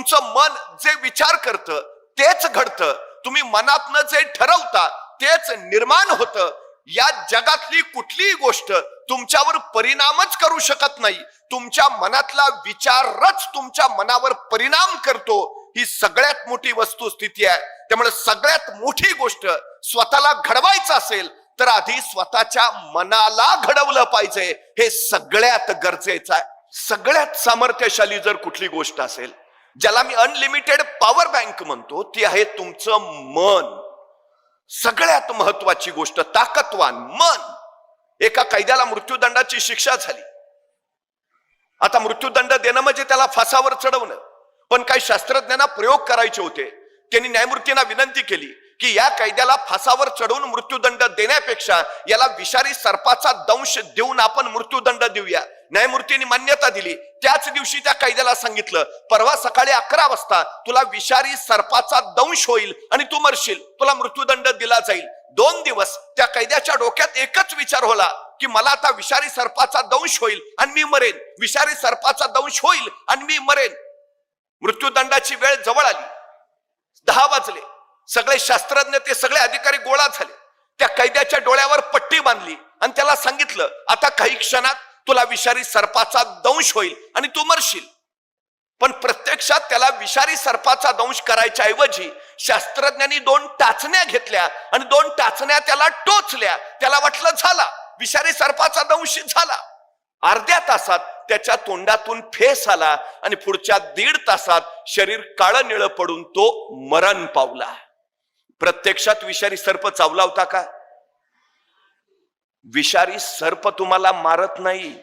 तुमचं मन जे विचार करतं तेच घडतं. तुम्ही मनातनं जे ठरवता तेच निर्माण होतं. या जगातली कुठलीही गोष्ट तुमच्यावर परिणामच करू शकत नाही. तुमच्या मनातला विचारच तुमच्या मनावर परिणाम करतो. ही सगळ्यात मोठी वस्तुस्थिती आहे. त्यामुळे सगळ्यात मोठी गोष्ट स्वतःला घडवायचं असेल तर आधी स्वतःच्या मनाला घडवलं पाहिजे. हे सगळ्यात गरजेचं आहे. सगळ्यात सामर्थ्यशाली जर कुठली गोष्ट असेल ज्याला मी अनलिमिटेड पॉवर बँक म्हणतो ती आहे तुमचं मन. सगळ्यात महत्वाची गोष्ट ताकदवान मन. एका कैद्याला मृत्यूदंडाची शिक्षा झाली. आता मृत्यूदंड देणं म्हणजे त्याला फासावर चढवणं. पण काही शास्त्रज्ञांना प्रयोग करायचे होते. त्यांनी न्यायमूर्तींना विनंती केली की या कैद्याला फासावर चढवून मृत्यूदंड देण्यापेक्षा याला विषारी सर्पाचा दंश देऊन आपण मृत्यूदंड देऊया. न्यायमूर्तींनी मान्यता दिली. त्याच दिवशी त्या कैद्याला सांगितलं परवा सकाळी अकरा वाजता तुला विषारी सर्पाचा दंश होईल आणि तू मरशील. तुला मृत्यूदंड दिला जाईल. दोन दिवस त्या कैद्याच्या डोक्यात एकच विचार होला की मला आता विषारी सर्पाचा दंश होईल आणि मी मरेन. विषारी सर्पाचा दंश होईल आणि मी मरेन. मृत्यूदंडाची वेळ जवळ आली. दहा वाजले. सगळे शास्त्रज्ञ ते सगळे अधिकारी गोळा झाले. त्या कैद्याच्या डोळ्यावर पट्टी बांधली आणि त्याला सांगितलं आता काही क्षणात तुला विषारी सर्पाचा दंश होईल आणि तू मरशील. पण प्रत्यक्षात त्याला विषारी सर्पाचा दंश करायच्या ऐवजी शास्त्रज्ञांनी दोन टाचण्या घेतल्या आणि दोन टाचण्या त्याला टोचल्या. त्याला वाटलं झाला. विषारी सर्पाचा दंश झाला. अर्ध्या तासात त्याच्या तोंडातून फेस आला आणि पुढच्या दीड तासात शरीर काळं निळं पडून तो मरण पावला. प्रत्यक्षात विषारी सर्प चावला होता का? विषारी सर्प तुम्हाला मारत नाही.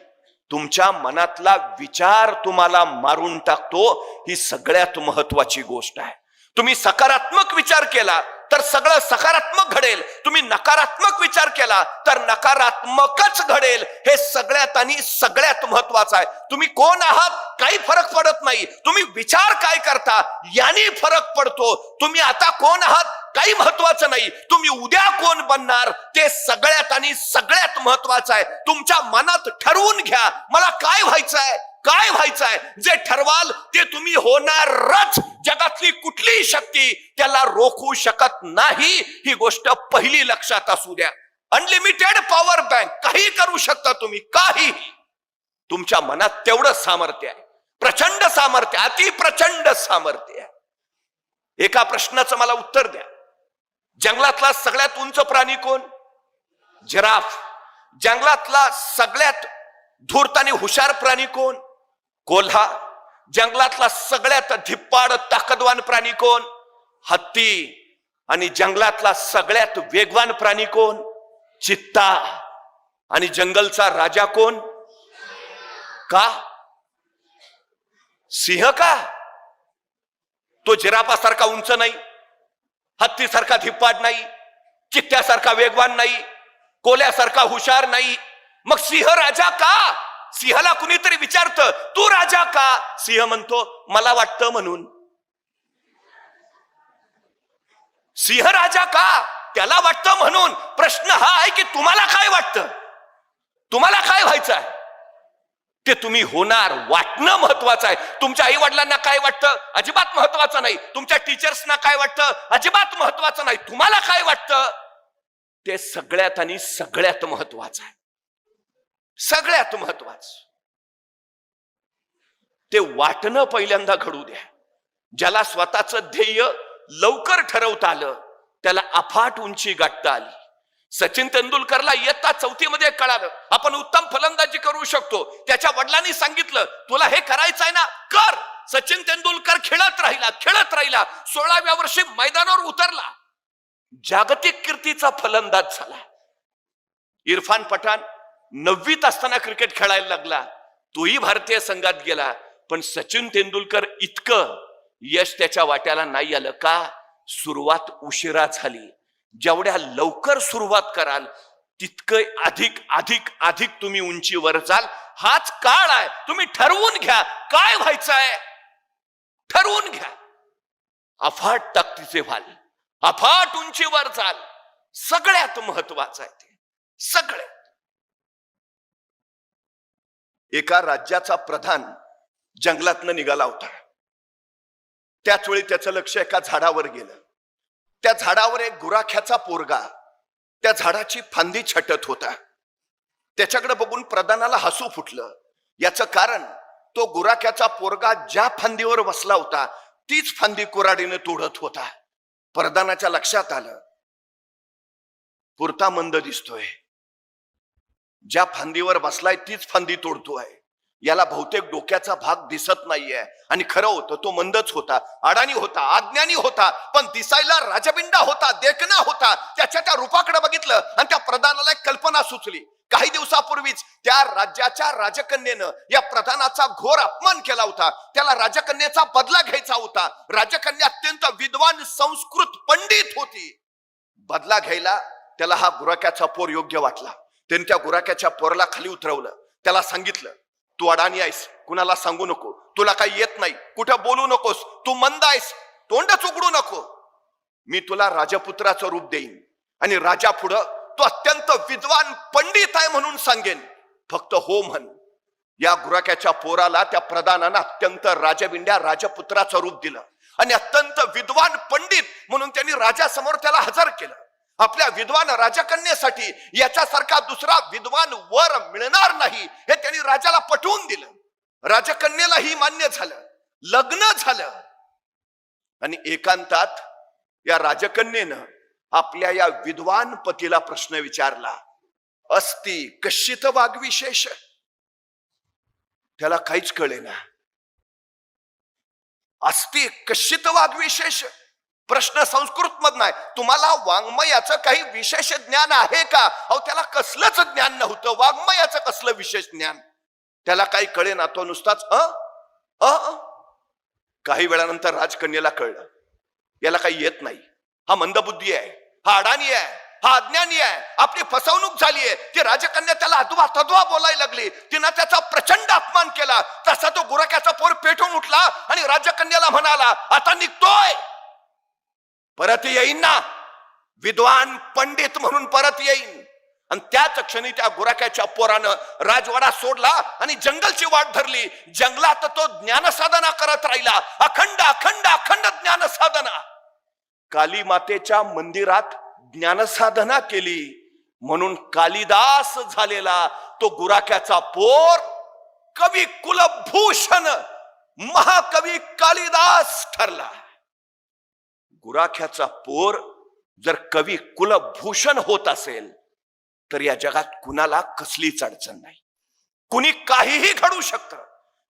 तुमच्या मनातला विचार तुम्हाला मारून टाकतो. ही सगळ्यात महत्वाची गोष्ट आहे. तुम्ही सकारात्मक विचार केला तर सगळं सकारात्मक घडेल. तुम्ही नकारात्मक विचार केला तर नकारात्मकच घडेल. हे सगळ्यात आणि सगळ्यात महत्वाचं आहे. तुम्ही कोण आहात? काही फरक पडत नाही. तुम्ही विचार काय करता? याने फरक पडतो. तुम्ही आता कोण आहात? काही महत्वाचं नाही. तुम्ही उद्या कोण बनणार? ते सगळ्यात आणि सगळ्यात महत्वाचं आहे. तुमच्या मनात ठरवून घ्या. मला काय व्हायचं आहे काय व्हायचं आहे जे ठरवाल ते तुम्ही होणारच. जगातली कुठलीही शक्ती त्याला रोखू शकत नाही. ही गोष्ट पहिली लक्षात असू द्या. अनलिमिटेड पॉवर बँक काही करू शकता तुम्ही. काही. तुमच्या मनात तेवढं सामर्थ्य आहे. प्रचंड सामर्थ्य अति प्रचंड सामर्थ्य आहे. एका प्रश्नाचं मला उत्तर द्या. जंगलातला सगळ्यात उंच प्राणी कोण? जिराफ. जंगलातला सगळ्यात धूर्त आणि हुशार प्राणी कोण? कोल्हा. जंगलातला सगळ्यात धिप्पाड ताकदवान प्राणी कोण? हत्ती. आणि जंगलातला सगळ्यात वेगवान प्राणी कोण? चित्ता. आणि जंगलचा राजा कोण? का? सिंह का? तो जिराफासारखा उंच नाही. हत्तीसारखा धिप्पाड नाही चित्त्यासारखा वेगवान नाही कोल्यासारखा हुशार नाही. मग सिंह राजा का? सिंहाला कुणीतरी विचारतं तू राजा का? सिंह म्हणतो मला वाटतं म्हणून. सिंह राजा का? त्याला वाटतं म्हणून. प्रश्न हा आहे की तुम्हाला काय वाटतं? तुम्हाला काय व्हायचं आहे? ते तुम्ही होणार वाटणं महत्वाचं आहे. तुमच्या आई वडिलांना काय वाटतं? अजिबात महत्वाचं नाही. तुमच्या टीचर्सना काय वाटतं? अजिबात महत्वाचं नाही. तुम्हाला काय वाटतं? ते सगळ्यात आणि सगळ्यात महत्वाचं आहे. सगळ्यात महत्वाचं. ते वाटणं पहिल्यांदा घडू द्या. ज्याला स्वतःचं ध्येय लवकर ठरवता आलं त्याला अफाट उंची गाठता आली. सचिन तेंडुलकरला इयत्ता चौथीमध्ये कळालं. आपण उत्तम फलंदाजी करू शकतो. त्याच्या वडिलांनी सांगितलं तुला हे करायचं आहे ना कर. सचिन तेंडुलकर खेळत राहिला खेळत राहिला. सोळाव्या वर्षी मैदानावर उतरला. जागतिक कीर्तीचा फलंदाज झाला. इरफान पठाण नववीत असताना क्रिकेट खेळायला लागला. तोही भारतीय संघात गेला. पण सचिन तेंडुलकर इतकं यश त्याच्या वाट्याला नाही आलं का? सुरुवात उशिरा झाली. जेवढ्या लवकर सुरुवात कराल तितकं अधिक अधिक अधिक तुम्ही उंचीवर जाल. हाच काळ आहे. तुम्ही ठरवून घ्या. काय व्हायचं आहे ठरवून घ्या. अफाट ताकदीचे व्हाल. अफाट उंचीवर जाल. सगळ्यात महत्वाचं आहे ते. सगळ्यात. एका राज्याचा प्रधान जंगलातनं निघाला होता. त्याच वेळी त्याचं लक्ष एका झाडावर गेलं. त्या झाडावर एक गुराख्याचा पोरगा त्या झाडाची फांदी छटत होता. त्याच्याकडे बघून प्रधानाला हसू फुटलं. याचं कारण तो गुराख्याचा पोरगा ज्या फांदीवर बसला होता तीच फांदी कुराडीने तोडत होता. प्रधानाच्या लक्षात आलं. पुरता मंद दिसतोय. ज्या फांदीवर बसलाय तीच फांदी तोडतोय. याला बहुतेक डोक्याचा भाग दिसत नाहीये. आणि खरं होतं तो मंदच होता. अडाणी होता अज्ञानी होता पण दिसायला राजबिंडा होता देखना होता. त्याच्या त्या रूपाकडे बघितलं आणि त्या प्रधानाला एक कल्पना सुचली. काही दिवसापूर्वीच त्या राज्याच्या राजकन्येनं या प्रधानाचा घोर अपमान केला होता. त्याला राजकन्येचा बदला घ्यायचा होता. राजकन्या अत्यंत विद्वान संस्कृत पंडित होती. बदला घ्यायला त्याला हा गुराक्याचा पोर योग्य वाटला. त्याने त्या गुराक्याच्या पोरला खाली उतरवलं. त्याला सांगितलं तू अडाणी आहेस कुणाला सांगू नको. तुला काही येत नाही. कुठं बोलू नकोस. तू मंद आहेस. तोंडच उघडू नको. मी तुला राजपुत्राचं रूप देईन. आणि राजा पुढं तू अत्यंत विद्वान पंडित आहे म्हणून सांगेन. फक्त हो म्हण. या गुराक्याच्या पोराला त्या प्रधानानं अत्यंत राजबिंड्या राजपुत्राचं रूप दिलं. आणि अत्यंत विद्वान पंडित म्हणून त्यांनी राजासमोर त्याला हजर केलं. आपल्या विद्वान राजकन्येसाठी याच्यासारखा दुसरा विद्वान वर मिळणार नाही हे त्यांनी राजाला पटवून दिलं. राजकन्येलाही मान्य झालं लग्न झालं. आणि एकांतात या राजकन्येनं आपल्या या विद्वान पतीला प्रश्न विचारला अस्ति कश्चित वाग्विशेष? त्याला काहीच कळेना. अस्ति कश्चित वाग्विशेष? प्रश्न संस्कृत मधन आहे. तुम्हाला वाङ्मयाचं काही विशेष ज्ञान आहे का? अहो त्याला कसलंच ज्ञान नव्हतं. वाङ्मयाचं कसलं विशेष ज्ञान? त्याला काही कळेना तो नुसताच अ? अ? काही वेळानंतर राजकन्याला कळलं. याला काही येत नाही. हा मंदबुद्धी आहे. हा अडाणी आहे. हा अज्ञानी आहे. आपली फसवणूक झाली आहे. ती राजकन्या त्याला अधवा तधवा बोलायला लागली. तिनं त्याचा प्रचंड अपमान केला. तसा तो गुराक्याचा पोर पेटून उठला आणि राजकन्याला म्हणाला आता निघतोय. परत येईन ना. विद्वान पंडित म्हणून परत येईन. आणि त्याच क्षणी त्या गुराक्याच्या पोरानं राजवाडा सोडला आणि जंगलची वाट धरली. जंगलात तो ज्ञानसाधना करत राहिला. अखंड अखंड अखंड ज्ञानसाधना. काली मातेच्या मंदिरात ज्ञानसाधना केली. म्हणून कालिदास झालेला तो गुराक्याचा पोर कवी कुलभूषण महाकवी कालिदास ठरला. गुराख्याचा पोर जर कवी कुलभूषण होत असेल तर या जगात कुणाला कसलीच अडचण नाही. कुणी काहीही घडू शकतं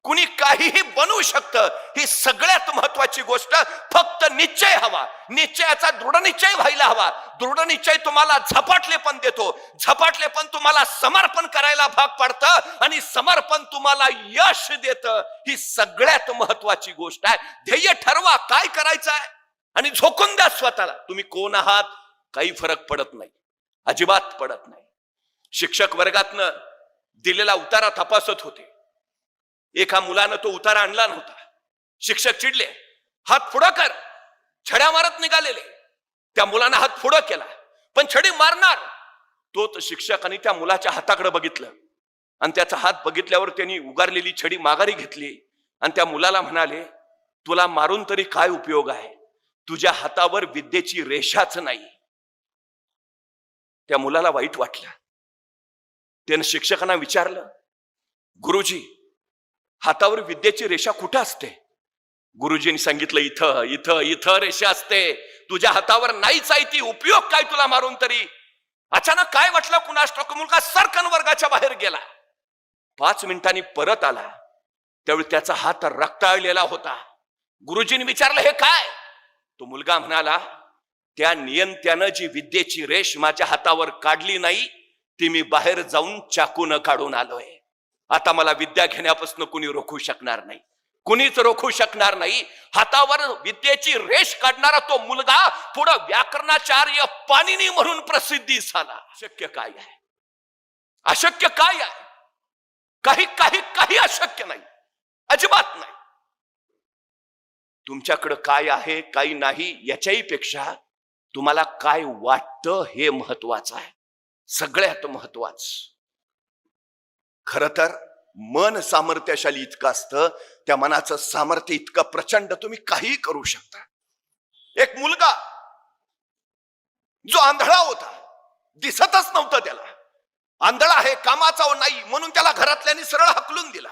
कुणी काहीही बनवू शकतं ही सगळ्यात महत्वाची गोष्ट फक्त निश्चय हवा. निश्चयाचा दृढ निश्चय व्हायला हवा. दृढ निश्चय तुम्हाला झपाटलेपण देतो. झपाटलेपण तुम्हाला समर्पण करायला भाग पाडतं आणि समर्पण तुम्हाला यश देतं. ही सगळ्यात महत्वाची गोष्ट आहे. ध्येय ठरवा काय करायचं आहे? आणि झोकून द्या स्वतःला. तुम्ही कोण आहात? काही फरक पडत नाही. अजिबात पडत नाही. शिक्षक वर्गातनं दिलेला उतारा तपासत होते. एका मुलानं तो उतारा आणला नव्हता. शिक्षक चिडले. हात पुढं कर. छड्या मारत निघालेले. त्या मुलानं हात पुढं केला. पण छडी मारणार. तोच शिक्षकाने त्या मुलाच्या हाताकडे बघितलं. आणि त्याचा हात बघितल्यावर त्यांनी उगारलेली छडी माघारी घेतली. आणि त्या मुलाला म्हणाले तुला मारून तरी काय उपयोग आहे? तुझ्या हातावर विद्येची रेषाच नाही. त्या मुलाला वाईट वाटलं. त्यानं शिक्षकांना विचारलं गुरुजी हातावर विद्येची रेषा कुठं असते? गुरुजींनी सांगितलं इथं इथं इथं रेषा असते. तुझ्या हातावर नाहीच आहे ती. उपयोग काय तुला मारून तरी? अचानक काय वाटलं? कुणास ठाऊक? मुलगा सरकन वर्गाच्या बाहेर गेला. पाच मिनिटांनी परत आला. त्यावेळी त्याचा हात रक्ताळलेला होता. गुरुजींनी विचारलं हे काय? तो मुलगा म्हणाला त्या नियंत्यानं जी विद्येची रेष माझ्या हातावर काढली नाही ती मी बाहेर जाऊन चाकून काढून आलोय. आता मला विद्या घेण्यापासून कुणी रोखू शकणार नाही. कुणीच रोखू शकणार नाही. हातावर विद्येची रेष काढणारा तो मुलगा पुढं व्याकरणाचार्य पाणिनी म्हणून प्रसिद्धी झाला. शक्य काय आहे? अशक्य काय आहे? काही काही काही अशक्य नाही. अजिबात नाही. तुमच्याकडं काय आहे काही नाही याच्याही पेक्षा तुम्हाला काय वाटतं हे महत्वाचं आहे. सगळ्यात महत्वाचं खर तर मन सामर्थ्यशाली इतकं असतं त्या मनाचं सामर्थ्य इतकं प्रचंड तुम्ही काही करू शकता. एक मुलगा जो आंधळा होता दिसतच नव्हतं त्याला. आंधळा आहे कामाचा नाही म्हणून त्याला घरातल्यानी सरळ हकलून दिला.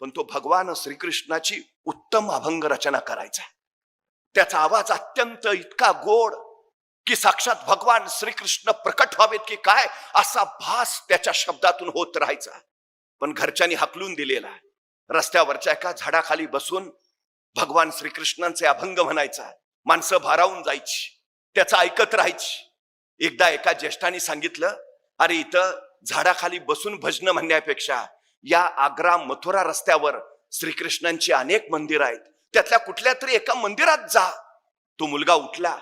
पण तो भगवान श्रीकृष्णाची उत्तम अभंग रचना करायचा. त्याचा आवाज अत्यंत इतका गोड की साक्षात भगवान श्रीकृष्ण प्रकट व्हावेत की काय असा भास त्याच्या शब्दातून होत राहायचा. पण घरच्यांनी हकलून दिलेला. रस्त्यावरच्या एका झाडाखाली बसून भगवान श्रीकृष्णांचे अभंग म्हणायचा. माणसं भारावून जायची. त्याचं ऐकत राहायची. एकदा एका ज्येष्ठाने सांगितलं अरे इथं झाडाखाली बसून भजन म्हणण्यापेक्षा या आग्रा मथुरा रस्त्यावर श्रीकृष्णांची अनेक मंदिरं आहेत. त्यातल्या कुठल्या तरी एका मंदिरात जा. तो मुलगा उठला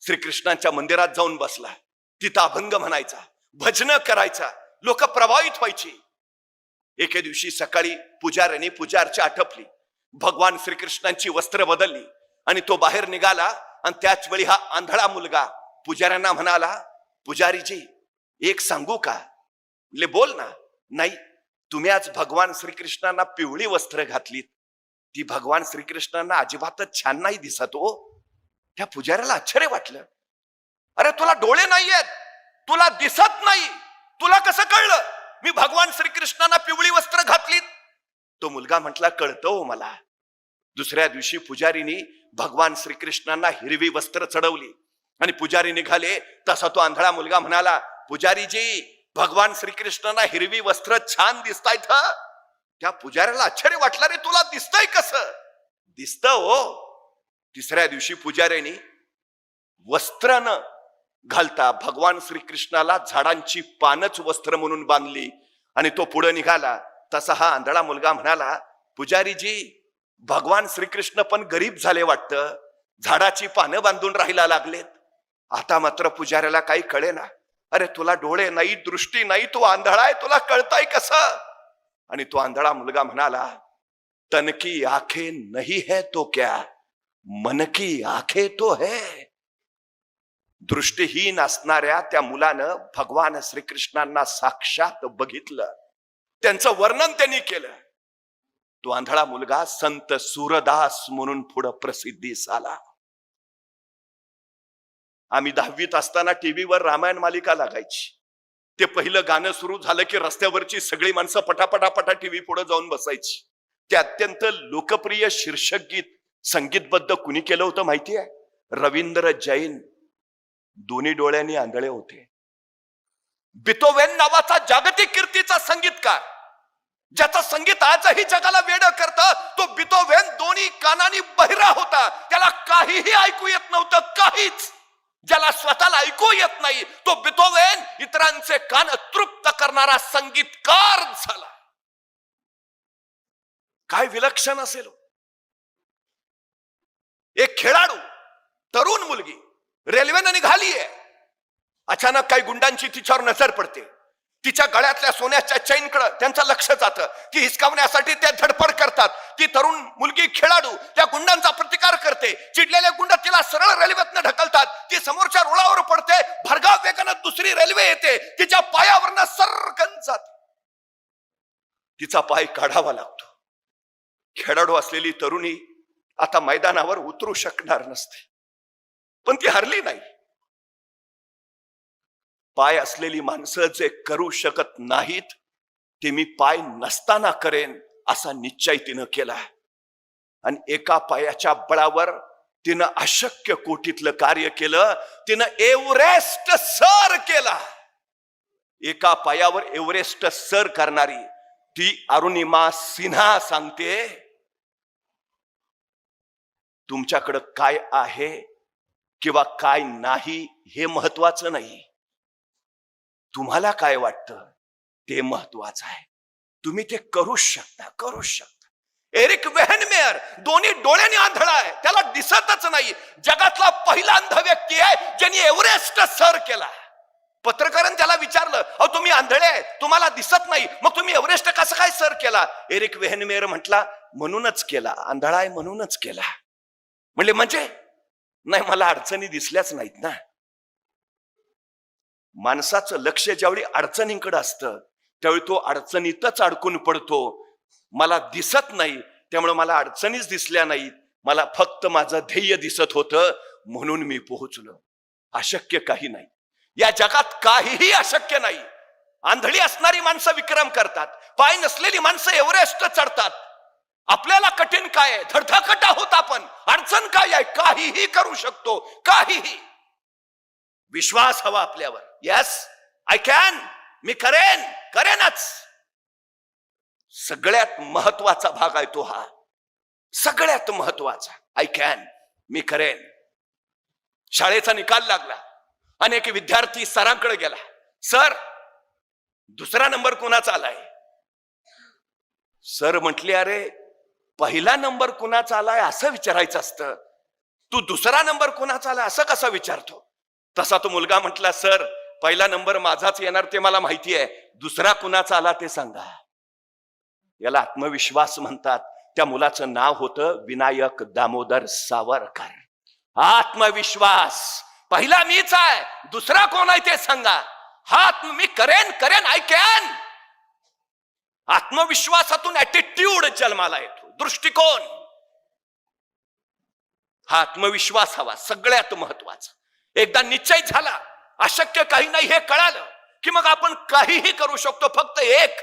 श्रीकृष्णांच्या मंदिरात जाऊन बसला. तिथं अभंग म्हणायचा भजन करायचा लोक प्रभावित व्हायची. एके दिवशी सकाळी पुजाऱ्याने पूजा आटपली. भगवान श्रीकृष्णांची वस्त्र बदलली आणि तो बाहेर निघाला आणि त्याच वेळी हा आंधळा मुलगा पुजाऱ्यांना म्हणाला पुजारीजी एक सांगू का? ले बोल ना. नाही. तुम्ही आज भगवान श्रीकृष्णांना पिवळी वस्त्र घातलीत. ती भगवान श्रीकृष्णांना अजिबातच छान नाही दिसत हो. त्या पुजाऱ्याला आश्चर्य वाटलं. अरे तुला डोळे नाहीयेत. तुला दिसत नाही. तुला कसं कळलं? मी भगवान श्रीकृष्णांना पिवळी वस्त्र घातलीत. तो मुलगा म्हटला कळतं हो मला. दुसऱ्या दिवशी पुजारीनी भगवान श्रीकृष्णांना हिरवी वस्त्र चढवली. आणि पुजारी निघाले. तसा तो आंधळा मुलगा म्हणाला पुजारीजी भगवान श्रीकृष्णांना हिरवी वस्त्र छान दिसतायत त्या पुजाऱ्याला आश्चर्य वाटलं रे तुला दिसतंय कस? दिसत हो. तिसऱ्या दिवशी पुजाऱ्याने वस्त्र न घालता भगवान श्रीकृष्णाला झाडांची पानच वस्त्र म्हणून बांधली आणि तो पुढे निघाला. तसा हा आंधळा मुलगा म्हणाला पुजारीजी भगवान श्रीकृष्ण पण गरीब झाले वाटतं. झाडाची पानं बांधून राहायला लागलेत. आता मात्र पुजाऱ्याला काही कळे ना अरे तुला डोळे नाही दृष्टी नाही तू आंधळा आहे तुला कळताय कस? आणि तो आंधळा मुलगा म्हणाला तनकी आखे नाही है तो क्या? मन की तो है. दृष्टीहीन असणाऱ्या त्या मुलानं भगवान श्रीकृष्णांना साक्षात बघितलं. त्यांचं वर्णन त्यांनी केलं. तो आंधळा मुलगा संत सूरदास म्हणून पुढं प्रसिद्धीस आला आम्ही दहावीत असताना टीव्हीवर रामायण मालिका लागायची. ते पहिलं गाणं सुरू झालं की रस्त्यावरची सगळी माणसं पटापटापटा टीव्ही पुढे जाऊन बसायची. ते अत्यंत लोकप्रिय शीर्षक गीत संगीतबद्ध कुणी केलं होतं माहिती आहे? रवींद्र जैन. दोन्ही डोळ्यांनी आंधळे होते. बितोवेन नावाचा जागतिक कीर्तीचा संगीतकार ज्याचं संगीत आजही जगाला वेड करत तो बितोवेन दोन्ही कानानी बहिरा होता. त्याला काहीही ऐकू येत नव्हतं काहीच. ज्याला स्वतःला ऐकू येत नाही तो बितोवेन इतरांचे कान तृप्त करणारा संगीतकार झाला. काय विलक्षण असेल हो. एक खेळाडू तरुण मुलगी रेल्वेनं निघालीये. अचानक काही गुंडांची तिच्यावर नजर पडते. तिच्या गळ्यातल्या सोन्याच्या चैनकडं त्यांचं लक्ष जातं. ती हिसकावण्यासाठी ते धडपड करतात. ती तरुण मुलगी खेळाडू त्या गुंडांचा प्रतिकार करते. चिडलेले गुंड तिला सरळ रेल्वेतनं ढकलतात. ती समोरच्या रुळावर पडते. भरगाव वेगानं दुसरी रेल्वे येते. तिच्या पायावरनं सरकन जाते. तिचा पाय काढावा लागतो. खेळाडू असलेली तरुणी आता मैदानावर उतरू शकणार नसते. पण ती हरली नाही. पाय असलेली माणसं जे करू शकत नाहीत ते मी पाय नसताना करेन असा निश्चय तिनं केला आणि एका पायाच्या बळावर तिनं अशक्य कोटीतलं कार्य केलं तिनं एव्हरेस्ट सर केला. एका पायावर एव्हरेस्ट सर करणारी ती अरुणिमा सिन्हा सांगते तुमच्याकडं काय आहे किंवा काय नाही हे महत्वाचं नाही. तुम्हाला काय वाटतं? ते महत्वाचं आहे. तुम्ही ते करू शकता करू शकता. एरिक वेहनमेअर दोन्ही डोळ्याने आंधळा आहे. त्याला दिसतच नाही. जगातला पहिला अंध व्यक्ती आहे ज्यांनी एव्हरेस्ट सर केला. पत्रकारांनी त्याला विचारलं अहो तुम्ही आंधळे आहे तुम्हाला दिसत नाही. मग तुम्ही एव्हरेस्ट कसं काय सर केला? एरिक वेहनमेअर म्हटला म्हणूनच केला. आंधळा आहे म्हणूनच केला. म्हणले म्हणजे? नाही मला अडचणी दिसल्याच नाहीत ना. माणसाचं लक्ष ज्यावेळी अडचणींकडे असतं त्यावेळी तो अडचणीतच अडकून पडतो. मला दिसत नाही त्यामुळे मला अडचणीच दिसल्या नाहीत. मला फक्त माझं ध्येय दिसत होतं म्हणून मी पोहोचलो. अशक्य काही नाही. या जगात काहीही अशक्य नाही. आंधळी असणारी माणसं विक्रम करतात. पाय नसलेली माणसं एव्हरेस्ट चढतात. आपल्याला कठीण काय आहे? धडधकट आहोत आपण. अडचण काय आहे? काहीही करू शकतो. काहीही. विश्वास हवा आपल्यावर. येस आय कॅन मी करेन. करेनच. सगळ्यात महत्त्वाचा भाग आहे तो हा. सगळ्यात महत्त्वाचा. आय कॅन मी करेन. शाळेचा निकाल लागला. अनेक विद्यार्थी सरांकडे गेला. सर दुसरा नंबर कुणाचा आलाय? सर म्हटले अरे पहिला नंबर कुणाचा आलाय असं विचारायचं असतं. तू दुसरा नंबर कुणाचा आलाय असं कसा विचारतो? तसा तो मुलगा म्हटला सर पहिला नंबर माझाच येणार ते मला माहिती आहे. दुसरा कुणाचा आला ते सांगा. याला आत्मविश्वास म्हणतात. त्या मुलाचं नाव होतं विनायक दामोदर सावरकर. आत्मविश्वास पहिला मीच आहे दुसरा कोण आहे ते सांगा. हा आत्म मी करेन करेन आय कॅन आत्मविश्वासातून ऍटिट्यूड जन्माला येतो दृष्टिकोन. हा आत्मविश्वास हवा सगळ्यात महत्त्वाचा. एकदा निश्चय झाला अशक्य काही नाही हे कळालं की मग आपण काहीही करू शकतो फक्त एक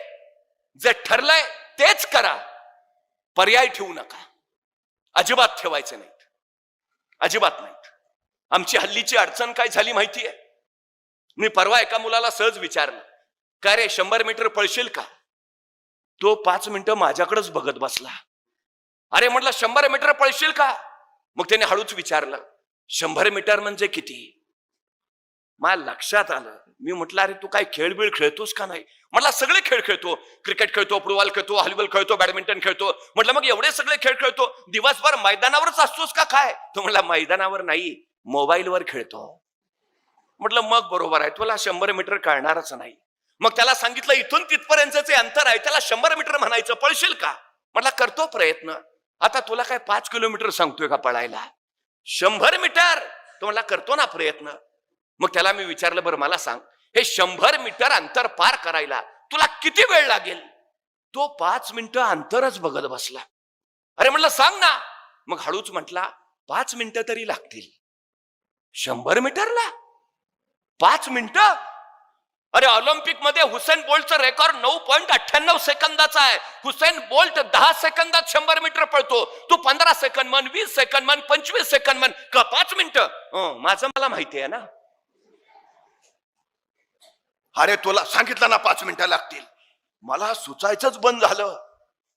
जे ठरलंय तेच करा. पर्याय ठेवू नका. अजिबात ठेवायचे नाहीत. अजिबात नाहीत. आमची हल्लीची अडचण काय झाली माहितीये? मी परवा एका मुलाला सहज विचारलं काय रे शंभर मीटर पळशील का? तो पाच मिनिटं माझ्याकडेच बघत बसला. अरे म्हटलं शंभर मीटर पळशील का? मग त्याने हळूच विचारलं शंभर मीटर म्हणजे किती? मला लक्षात आलं. मी म्हटलं अरे तू काय खेळबिळ खेळतोस का नाही? म्हटलं सगळे खेळ खेळतो. क्रिकेट खेळतो फुटबॉल खेळतो हॉलीबॉल खेळतो बॅडमिंटन खेळतो. म्हटलं मग एवढे सगळे खेळ खेळतो? दिवसभर मैदानावरच असतोस का काय? तो म्हटला मैदानावर नाही मोबाईलवर खेळतो. म्हटलं मग बरोबर आहे तुला शंभर मीटर कळणारच नाही. मग त्याला सांगितलं इथून तिथपर्यंतचे अंतर आहे त्याला शंभर मीटर म्हणायचं पळशील का? म्हटला करतो प्रयत्न. आता तुला काय पाच किलोमीटर सांगतोय का पळायला? शंभर मीटर. तो म्हटला करतो ना प्रयत्न. मग त्याला मी विचारलं बरं मला सांग हे शंभर मीटर अंतर पार करायला तुला किती वेळ लागेल? तो पाच मिनिटं अंतरच बघत बसला. अरे म्हणलं सांग ना. मग हळूच म्हटला पाच मिनिटं तरी लागतील. शंभर मीटरला? पाच मिनिटं. अरे ऑलिम्पिकमध्ये हुसेन बोल्टचं रेकॉर्ड नऊ पॉईंट अठ्ठ्याण्णव सेकंदाचा आहे. हुसेन बोल्ट दहा सेकंदात शंभर मीटर पळतो. तू पंधरा सेकंद म्हण वीस सेकंद म्हण पंचवीस सेकंद म्हण का पाच मिनिटं माझं मला माहिती आहे ना. अरे तुला सांगितलं ना पाच मिनिटं लागतील. मला सुचायचंच बंद झालं.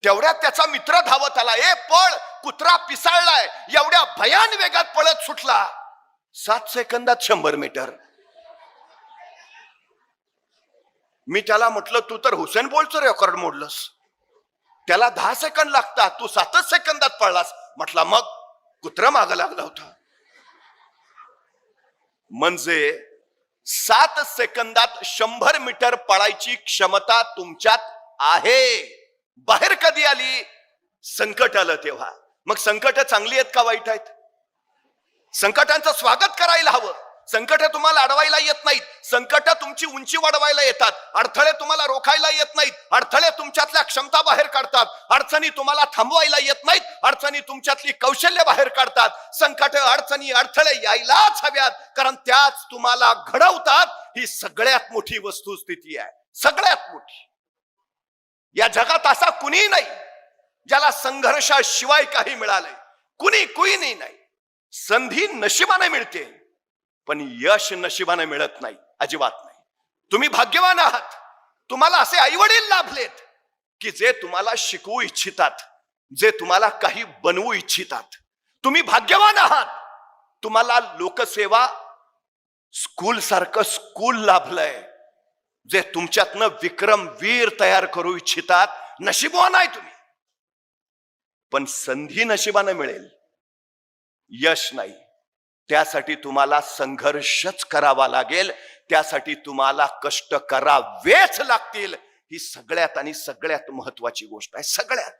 तेवढ्यात त्याचा मित्र धावत आला. ए पळ कुत्रा पिसाळलाय. एवढ्या भयान वेगात पळत सुटला. सात सेकंदात शंभर मीटर. मी त्याला म्हटलं तू तर हुसेन बोल्टचं रेकॉर्ड मोडलंस. त्याला दहा सेकंद लागतात. तू सातच सेकंदात पळलास. म्हटला मग कुत्र माग लागला होता. म्हणजे सात सेकंदात शंभर मीटर पळायची क्षमता तुमच्यात आहे. बाहेर कधी आली? संकट आलं तेव्हा. मग संकट चांगली आहेत का वाईट आहेत? संकटांचं स्वागत करायला हवं. संकट तुम्हाला अडवायला येत नाहीत. संकट तुमची उंची वाढवायला येतात. अडथळे तुम्हाला रोखायला येत नाहीत. अडथळे तुमच्यातल्या क्षमता बाहेर काढतात. अडचणी तुम्हाला थांबवायला येत नाहीत. अडचणी तुमच्यातली कौशल्य बाहेर काढतात. संकट अडचणी अडथळे यायलाच हव्यात. कारण त्याच तुम्हाला घडवतात. ही सगळ्यात मोठी वस्तुस्थिती आहे. सगळ्यात मोठी. या जगात असा कुणी नाही ज्याला संघर्षाशिवाय काही मिळालंय. कुणी कुणी नाही. संधी नशिबाने मिळते. पण यश नशिबाने मिळत नाही अजिबात नाही. तुम्ही भाग्यवान आहात. तुम्हाला असे आईवडील लाभलेत की जे तुम्हाला शिकवू इच्छितात जे तुम्हाला काही बनवू इच्छितात. तुम्ही भाग्यवान आहात. तुम्हाला लोकसेवा स्कूल सारखं स्कूल लाभलंय. जे तुमच्यातनं विक्रम वीर तयार करू इच्छितात नशिबवान आहे तुम्ही. पण संधी नशिबानं मिळेल. यश नाही. त्यासाठी तुम्हाला संघर्षच करावा लागेल. त्यासाठी तुम्हाला कष्ट करावेच लागतील. ही सगळ्यात आणि सगळ्यात महत्वाची गोष्ट आहे. सगळ्यात.